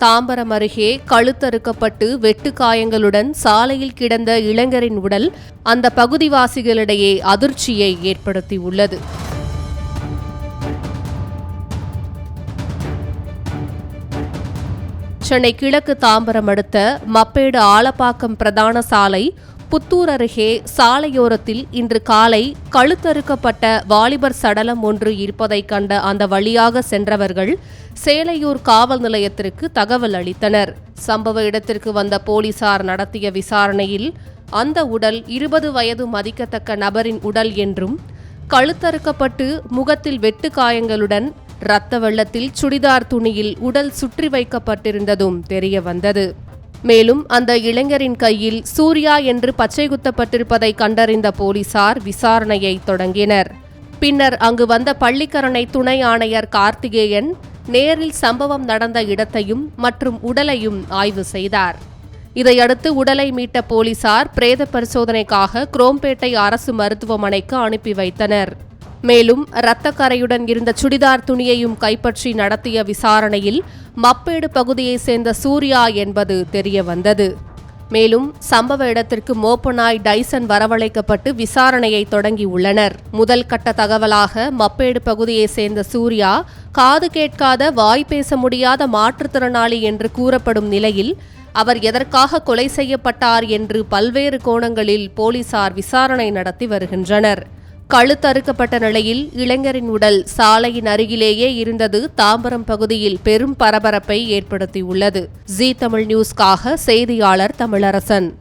தாம்பரம் அருகே கழுத்தறுக்கப்பட்டு வெட்டுக்காயங்களுடன் சாலையில் கிடந்த இளைஞரின் உடல் அந்த பகுதிவாசிகளிடையே அதிர்ச்சியை ஏற்படுத்தியுள்ளது. சென்னை கிழக்கு தாம்பரம் அடுத்த மப்பேடு ஆலப்பாக்கம் பிரதான சாலை புத்தூர் அருகே சாலையோரத்தில் இன்று காலை கழுத்தறுக்கப்பட்ட வாலிபர் சடலம் ஒன்று இருப்பதைக் கண்ட அந்த வழியாக சென்றவர்கள் சேலையூர் காவல் நிலையத்திற்கு தகவல் அளித்தனர். சம்பவ இடத்திற்கு வந்த போலீசார் நடத்திய விசாரணையில் அந்த உடல் இருபது வயது மதிக்கத்தக்க நபரின் உடல் என்றும் கழுத்தறுக்கப்பட்டு முகத்தில் வெட்டு காயங்களுடன் இரத்த வெள்ளத்தில் சுடிதார் துணியில் உடல் சுற்றி வைக்கப்பட்டிருந்ததும் தெரிய வந்தது மேலும் அந்த இளைஞரின் கையில் சூர்யா என்று பச்சை குத்தப்பட்டிருப்பதை கண்டறிந்த போலீசார் விசாரணையை தொடங்கினர். பின்னர் அங்கு வந்த பள்ளிக்கரணை துணை ஆணையர் கார்த்திகேயன் நேரில் சம்பவம் நடந்த இடத்தையும் மற்றும் உடலையும் ஆய்வு செய்தார். இதையடுத்து உடலை மீட்ட போலீசார் பிரேத பரிசோதனைக்காக குரோம்பேட்டை அரசு மருத்துவமனைக்கு அனுப்பி வைத்தனர். மேலும் இரத்தக்கரையுடன் இருந்த சுடிதார் துணியையும் கைப்பற்றி நடத்திய விசாரணையில் மப்பேடு பகுதியைச் சேர்ந்த சூர்யா என்பது தெரியவந்தது. மேலும் சம்பவ இடத்திற்கு மோப்பனாய் டைசன் வரவழைக்கப்பட்டு விசாரணையை தொடங்கியுள்ளனர் முதல் கட்ட தகவலாக மப்பேடு பகுதியைச் சேர்ந்த சூர்யா காது கேட்காத வாய் பேச முடியாத மாற்றுத்திறனாளி என்று கூறப்படும் நிலையில் அவர் எதற்காக கொலை செய்யப்பட்டார் என்று பல்வேறு கோணங்களில் போலீசார் விசாரணை நடத்தி வருகின்றனர். கழுத்தறுக்கப்பட்ட நிலையில் இளைஞரின் உடல் சாலையின் அருகிலேயே இருந்தது. தாம்பரம் பகுதியில் பெரும் பரபரப்பை ஏற்படுத்தியுள்ளது. ஜி தமிழ் நியூஸ்காக செய்தியாளர் தமிழரசன்.